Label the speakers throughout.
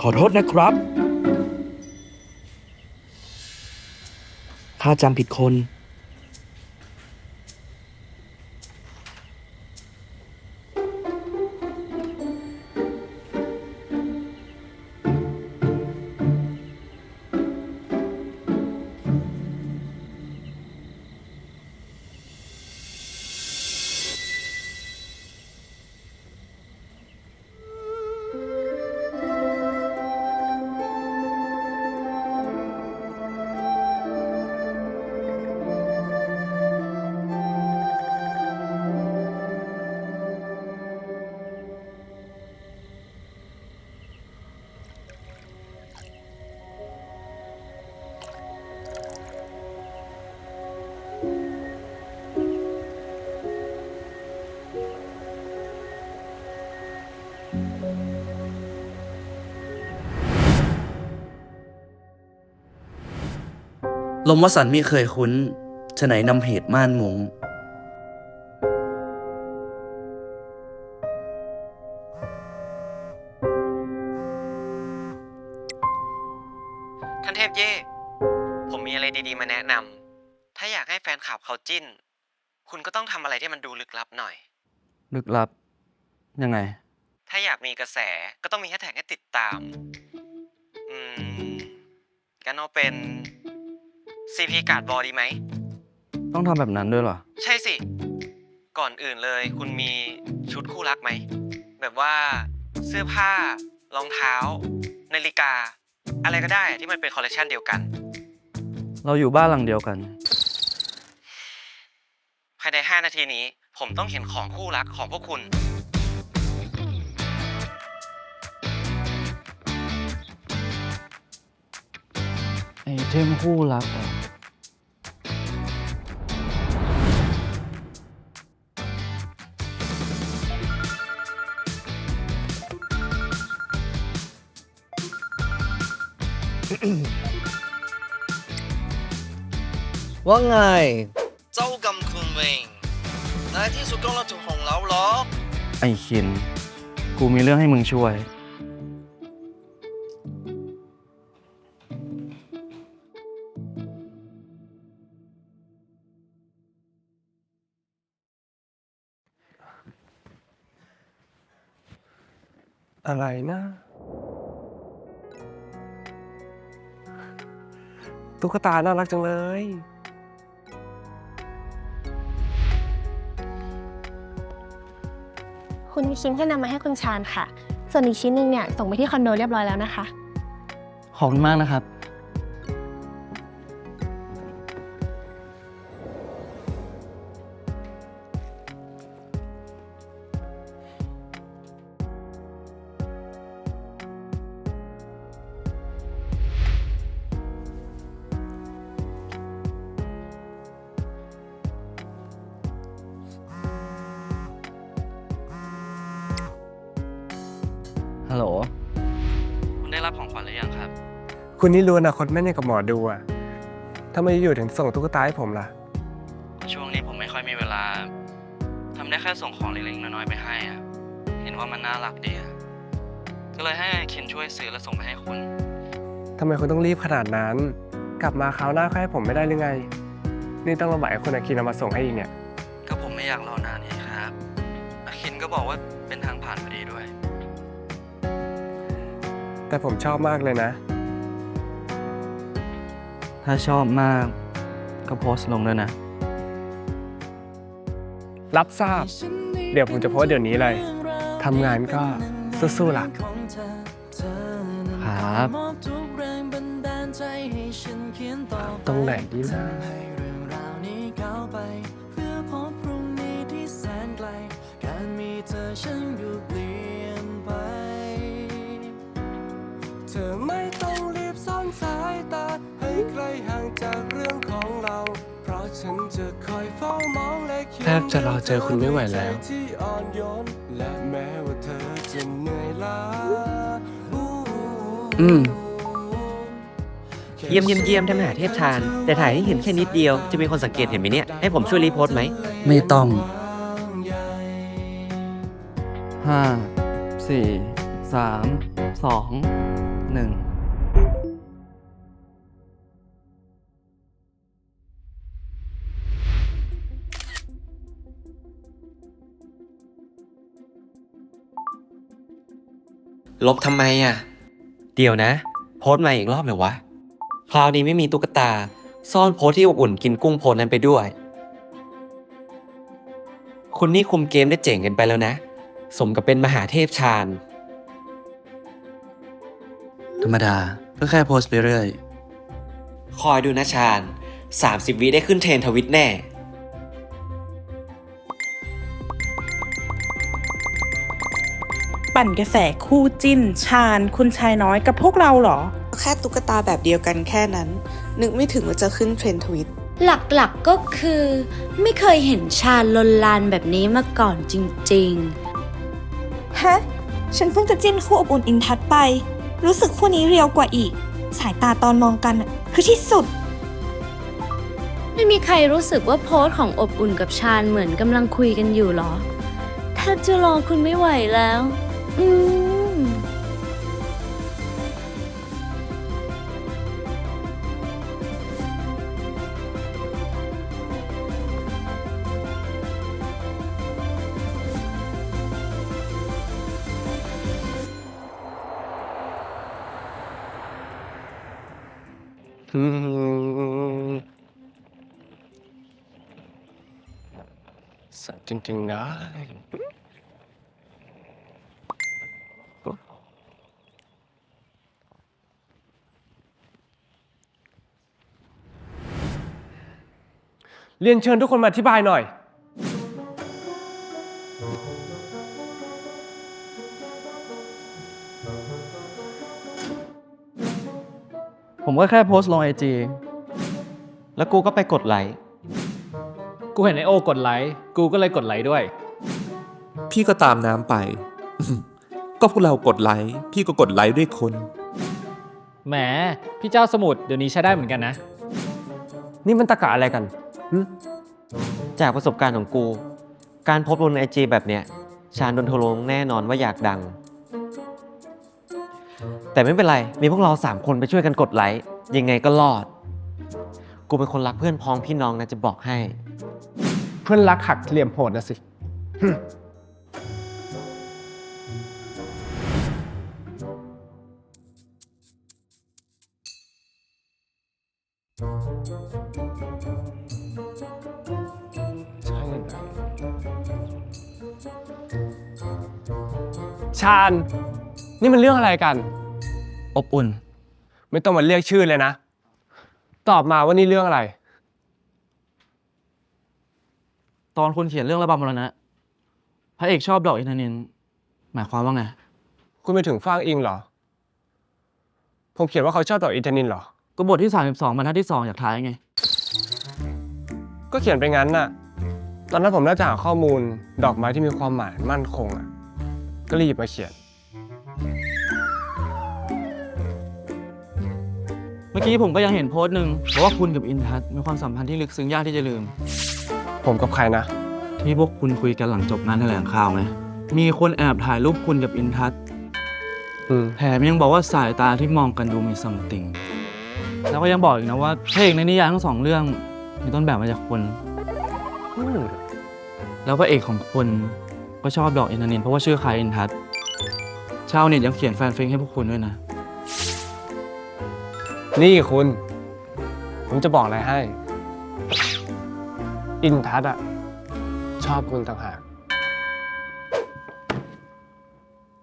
Speaker 1: ขอโทษนะครับ ข้าจำผิดคน ลมวสันต์มีเคยคุ้นฉะไหนนำเหตุม่านมุง
Speaker 2: ท่านเทพเย่ ผมมีอะไรดีๆ มาแนะนำ ถ้าอยากให้แฟนคลับเขาจิ้น คุณก็ต้องทำอะไรที่มันดูลึกลับหน่อย
Speaker 1: ลึกลับ ยังไง
Speaker 2: ถ้าอยากมีกระแสก็ต้องมีแฮชแท็กให้ติดตาม อืมกันเอาเป็น CP การ์ดบอดีไหม
Speaker 1: ต้องทำแบบนั้นด้วยเหรอ
Speaker 2: ใช่สิ ก่อนอื่นเลยคุณมีชุดคู่รักไหม แบบว่าเสื้อผ้า รองเท้า นาฬิกา อะไรก็ได้ที่มันเป็นคอลเลคชันเดียวกัน
Speaker 1: เราอยู่บ้านหลังเดียวกัน
Speaker 2: ภายใน 5 นาทีนี้ ผมต้องเห็นของคู่รักของพวกคุณ
Speaker 1: ไอเทมคู่รักเหรอ
Speaker 3: ว่าไง เจ้ากำคุณเวงในที่สุดก็เราถึงของเราหรอ
Speaker 1: ไอคิน กูมีเรื่องให้มึงช่วย
Speaker 4: อะไรนะ ตุ๊กตาน่ารักจังเลย
Speaker 5: คุณคิมให้นำมาให้คุณชานค่ะ ส่วนอีกชิ้นหนึ่งเนี่ยส่งไปที่คอนโดเรียบร้อยแล้วนะคะ
Speaker 1: ขอบคุณมากนะครับ คุณ
Speaker 4: นี่รู้อนาคตแม่นยังกับหมอดูอะทำไมอยู่ถึงส่งตุ๊กตาให้ผมล่ะ
Speaker 1: ช่วงนี้ผมไม่ค่อยมีเวลาทำได้แค่ส่งของเล็กๆน้อยๆไปให้อะเห็นว่ามันน่ารักดีอะก็เลยให้เคนช่วยซื้อแล้วส่งไปให้คุณ
Speaker 4: ทำไมคุณต้องรีบขนาดนั้น กลับมาคราวหน้าค่อยให้ผมไม่ได้หรือไง นี่ต้องระบายให้คุณอาคินเอามาส่งให้อีกเนี่ย
Speaker 1: ก็ผมไม่อยากรอนานนี่ครับอาคินก็บอกว่าเป็นทางผ่านพอดีด้วย
Speaker 4: แต่ผมชอบมากเลยนะ
Speaker 1: ถ้าชอบมากก็โพสต์ลงด้วยนะ
Speaker 4: รับทราบ เดี๋ยวผมจะโพสต์เดี๋ยวนี้เลยทำงานก็สู้ๆล่ะ
Speaker 1: ครับ
Speaker 4: ตรงไหนดีนะเธ จากเรื่องของเรา เพราะฉันจะคอยเฝ้ามองและเขียน
Speaker 6: แทบจะรอเจอคุณไม่ไหวแล้ว
Speaker 4: ที่อ่อนโยนและแม้ว่าเธอจะเหนื่อยล้า
Speaker 1: อืม
Speaker 3: เยี่ยมเยี่ยมเยี่ยมท่านมหาเทพชาญแต่ถ่ายให้เห็นแค่นิดเดียวจะมีคนสังเกตเห็นไหมเนี่ย ให้ผมช่วยรีโพสต์ไหม
Speaker 1: ไม่ต้องห้าสี่สามสองหนึ่ง
Speaker 2: ลบทำไมอะ เดี๋ยวนะ โพสต์มาอีกรอบเลยวะ คราวนี้ไม่มีตุ๊กตา ซ่อนโพสต์ที่อบอุ่นกินกุ้งโพสต์นั้นไปด้วย คุณนี่คุมเกมได้เจ๋งกันไปแล้วนะ สมกับเป็นมหาเทพชาญ
Speaker 1: ธรรมดาก็แค่โพสต์ไปเรื่อย
Speaker 2: คอยดูนะชาญ 30 วิได้ขึ้นเทรนด์ทวิตแน่
Speaker 7: ปั่นกระแสคู่จิ้น ชาญ คุณชายน้อยกับพวกเราเหรอ
Speaker 8: แค่ตุ๊กตาแบบเดียวกันแค่นั้น นึกไม่ถึงว่าจะขึ้นเทรนด์ทวิต
Speaker 9: หลักๆก็คือ ไม่เคยเห็นชาลนลานแบบนี้มาก่อนจริง
Speaker 10: ฮะ ฉันเพิ่งจะจิ้นคู่อบอุ่นอินทัศน์ไป รู้สึกคู่นี้เรียวกว่าอีก สายตาตอนมองกันอะคือที่สุด
Speaker 9: ๆไม่มีใครรู้สึกว่าโพสต์ของอบอุ่นกับชาญเหมือนกำลังคุยกันอยู่หรอแทบจะรอคุณไม่ไหวแล้ว อืม
Speaker 11: สัตว์จริงๆนะ เรียนเชิญทุกคนมาอธิบายหน่อย
Speaker 1: ผมก็แค่โพสต์ลงไอจี
Speaker 2: แล้วกูก็ไปกดไลค์
Speaker 5: กูเห็นไอโอกดไลค์ กูก็เลยกดไลค์ด้วย
Speaker 12: พี่ก็ตามน้ำไป ก็พวกเรากดไลค์พี่ก็กดไลค์ด้วยคน
Speaker 5: แหม พี่เจ้าสมุทรเดี๋ยวนี้ใช้ได้เหมือนกันนะ
Speaker 11: นี่มันตะกะอะไรกัน
Speaker 2: จากประสบการณ์ของกู การพสต์บนไอจีแบบเนี้ย ชาญโดนทวลงแน่นอนว่าอยากดัง แต่ไม่เป็นไร มีพวกเราสามคนไปช่วยกันกดไลค์ ยังไงก็รอด กูเป็นคนรักเพื่อนพ้องพี่น้องนะจะบอกให้
Speaker 11: เพื่อนรักหักเหลี่ยมโหดนะสิ ชาญ นี่มันเรื่องอะไรกัน
Speaker 1: อบอุ่น
Speaker 11: ไม่ต้องมาเรียกชื่อเลยนะ ตอบมาว่านี่เรื่องอะไร
Speaker 1: ตอนคุณเขียนเรื่องระบำมรณะพระเอกชอบดอกอินทนินหมายความว่าไง
Speaker 11: คุณไปถึงฟางอิงเหรอ ผมเขียนว่าเขาชอบดอกอินทนินเหรอ
Speaker 1: ก็บทที่ 32บรรทัดที่ 2 อยากท้ายไง
Speaker 11: ก็เขียนไปงั้นน่ะ ตอนนั้นผมน่าจะหาข้อมูลดอกไม้ที่มีความหมายมั่นคงอะก็รีบมาเขียน
Speaker 1: เมื่อกี้ผมก็ยังเห็นโพสต์หนึ่งบอกว่าคุณกับอินทัศน์มีความสัมพันธ์ที่ลึกซึ้งยากที่จะลืม
Speaker 11: ผมกับใครนะ
Speaker 1: ที่พวกคุณคุยกันหลังจบงานแถลงข่าวไงมีคนแอบถ่ายรูปคุณกับอินทัศน์
Speaker 11: อืม
Speaker 1: แถมยังบอกว่าสายตาที่มองกันดูมีซัมติงแล้วก็ยังบอกอีกนะว่าพระเอกในนิยายทั้งสองเรื่องมีต้นแบบมาจากคุณ แล้วพระเอกของคุณก็ชอบดอกอินทนินเพราะว่าชื่อคล้ายอินทัศน์ชาวเน็ตยังเขียนแฟนฟิงให้พวกคุณด้วยนะ
Speaker 11: นี่คุณ ผมจะบอกอะไรให้ อินทัศน์อะชอบคุณต่างหาก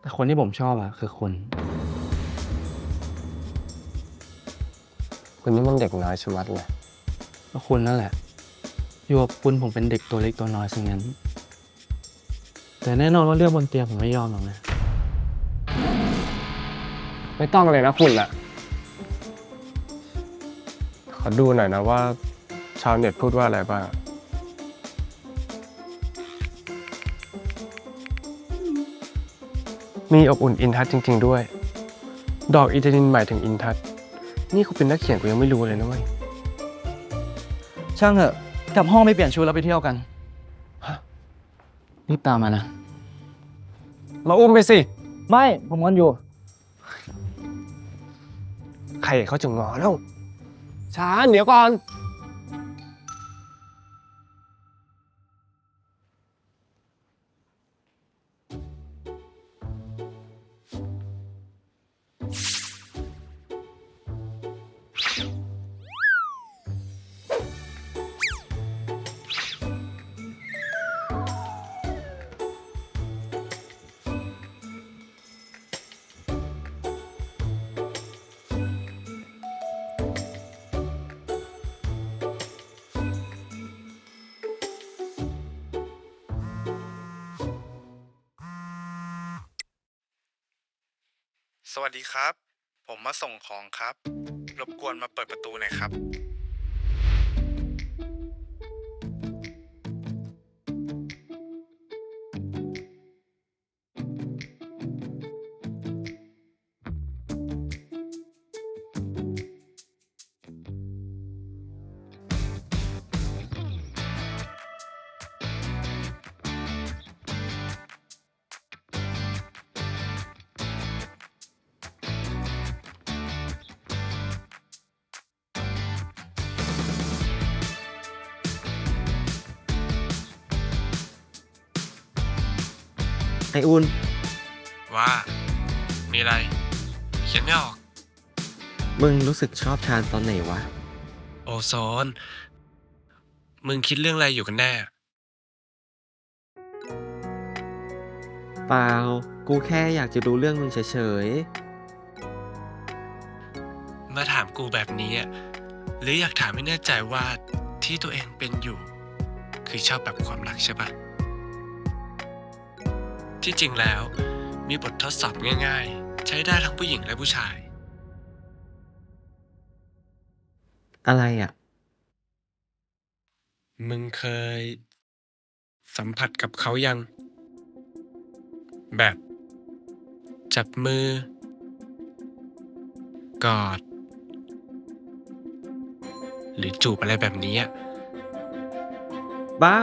Speaker 1: แต่คนที่ผมชอบอะคือคุณ
Speaker 11: คุณนี่มันเด็กน้อยชะมัดเลย
Speaker 1: ก็คุณนั่นแหละ อยู่กับคุณผมเป็นเด็กตัวเล็กตัวน้อยซะงั้น แต่แน่นอนว่าเรื่องบนเตียงผมไม่ยอมหรอกนะ
Speaker 11: ไม่ต้องเลยนะคุณอะขอดูหน่อยนะว่า ชาวเน็ตพูดว่าอะไรบ้าง มีอบอุ่นอินทัศน์จริง ๆ ด้วย ดอกอินทนินหมายถึงอินทัศน์นี่คุณเป็นนักเขียนกูยังไม่รู้เลยนะเว้ย
Speaker 1: ช่างเถอะ กลับห้องไปเปลี่ยนชุดแล้วไปเที่ยวกันรีบตามมานะ
Speaker 11: เราอุ้มไปสิ
Speaker 1: ไม่ผมงอนอยู่ ใค
Speaker 13: รเขาจะงอแล้วช้าเดี๋ยวก่อน
Speaker 6: สวัสดีครับ ผมมาส่งของครับ รบกวนมาเปิดประตูหน่อยครับ
Speaker 2: ไออุ่น
Speaker 6: ว่า มีอะไร เขียนไม่ออก
Speaker 2: มึงรู้สึกชอบชาญตอนไหนวะ
Speaker 6: โอโซน มึงคิดเรื่องอะไรอยู่กันแน่
Speaker 2: เปล่า กูแค่อยากจะดูเรื่องมึงเฉย
Speaker 6: มาถามกูแบบนี้อะหรืออยากถามให้แน่ใจว่าที่ตัวเองเป็นอยู่ คือชอบแบบความรักใช่ปะ ที่จริงแล้ว มีบททดสอบง่าย ๆ ใช้ได้ทั้งผู้หญิงและผู้ชาย
Speaker 2: ๆอะไรอะ
Speaker 6: มึงเคย สัมผัสกับเขายัง แบบ จับมือ กอด หรือจูบอะไรแบบนี้อะ
Speaker 2: บ้า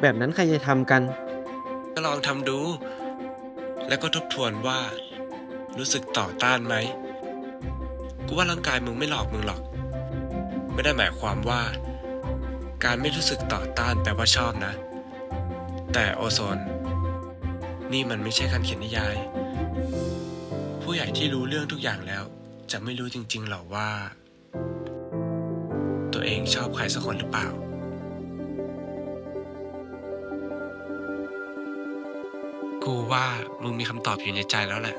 Speaker 2: แบบนั้นใครจะทำกัน
Speaker 6: ก็ลองทำดู แล้วก็ทบทวนว่า รู้สึกต่อต้านไหม กูว่าร่างกายมึงไม่หลอกมึงหรอก ไม่ได้หมายความว่า การไม่รู้สึกต่อต้านแปลว่าชอบนะ แต่โอโซน นี่มันไม่ใช่การเขียนนิยาย ผู้ใหญ่ที่รู้เรื่องทุกอย่างแล้ว จะไม่รู้จริงๆหรอว่า ตัวเองชอบใครสักคนหรือเปล่า กูว่ามึงมีคำตอบอยู่ในใจแล้วแหละ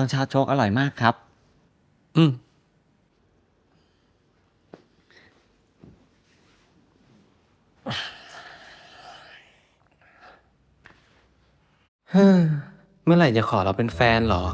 Speaker 2: ตอนเช้าโจ๊กอร่อยมากครับ
Speaker 13: อืม
Speaker 2: เฮ้อเมื่อไหร่จะขอเราเป็นแฟนเหรอ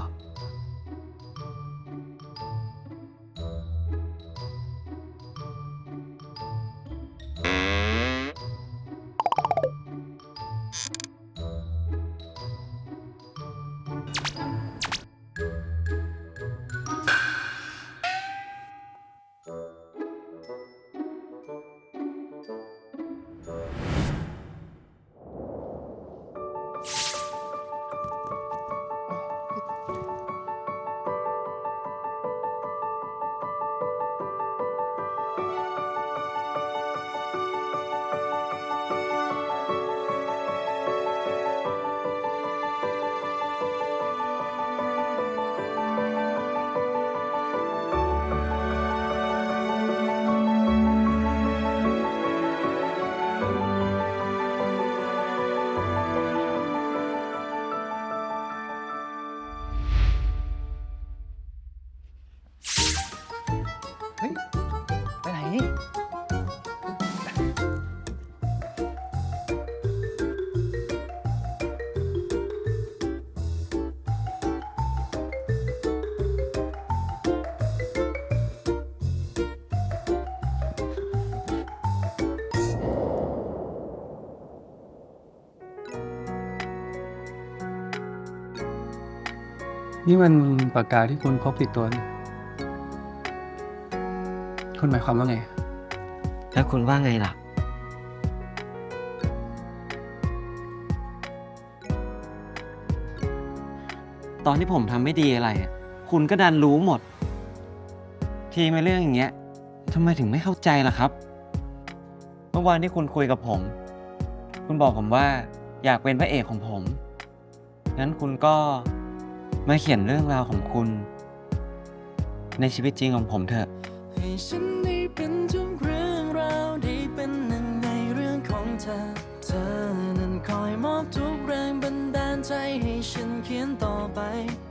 Speaker 13: นี่มันปากกาที่คุณพกติดตัวนี่คุณหมายความว่าไง
Speaker 2: แล้วคุณว่าไงล่ะ ตอนที่ผมทำไม่ดีอะไรอะคุณก็ดันรู้หมด ทีมาเรื่องอย่างเงี้ยทำไมถึงไม่เข้าใจล่ะครับ เมื่อวานที่คุณคุยกับผม คุณบอกผมว่าอยากเป็นพระเอกของผม งั้นคุณก็ มาเขียนเรื่องราวของคุณ ในชีวิตจริงของผมเถอะ
Speaker 4: ให้ฉันได้เป็นทุกเรื่องราวได้เป็นหนึ่งในเรื่องของเธอ เธอนั้นคอยมอบทุกแรงบันดาลใจให้ฉันเขียนต่อไป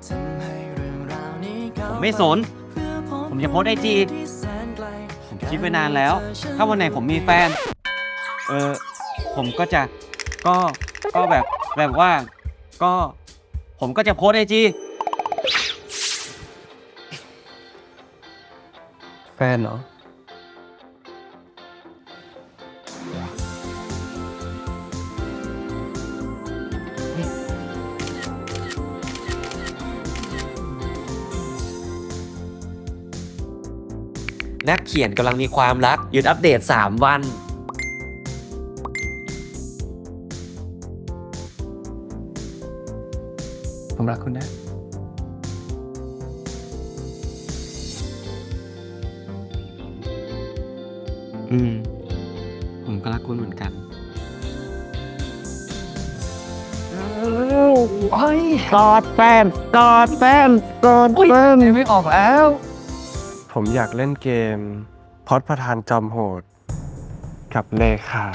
Speaker 4: ทำให้เรื่องราวนี้ก้า
Speaker 2: ผมไม่สน
Speaker 4: เพื่อพบ
Speaker 2: ผมจะโพสต์ IG
Speaker 4: ที่แสนไกล
Speaker 2: ผมคิดไว้นานแล้ว ถ้าวันไหนผมมีแฟน เออผมก็จะ ก็ ก็แบบ แบบว่า ก็ ผมก็จะโพสไอจี
Speaker 13: แฟนเหรอ
Speaker 2: นักเขียนกำลังมีความรัก หยุดอัปเดต 3 วัน
Speaker 13: ผมรักคุณนะ
Speaker 2: อืม ผมก็รักคุณเหมือนกัน
Speaker 13: กอดแฟนกอดแฟนกอดแฟนไม่ออกแล้ว
Speaker 6: ผมอยากเล่นเกมพอดประธานจอมโหด กับเลขา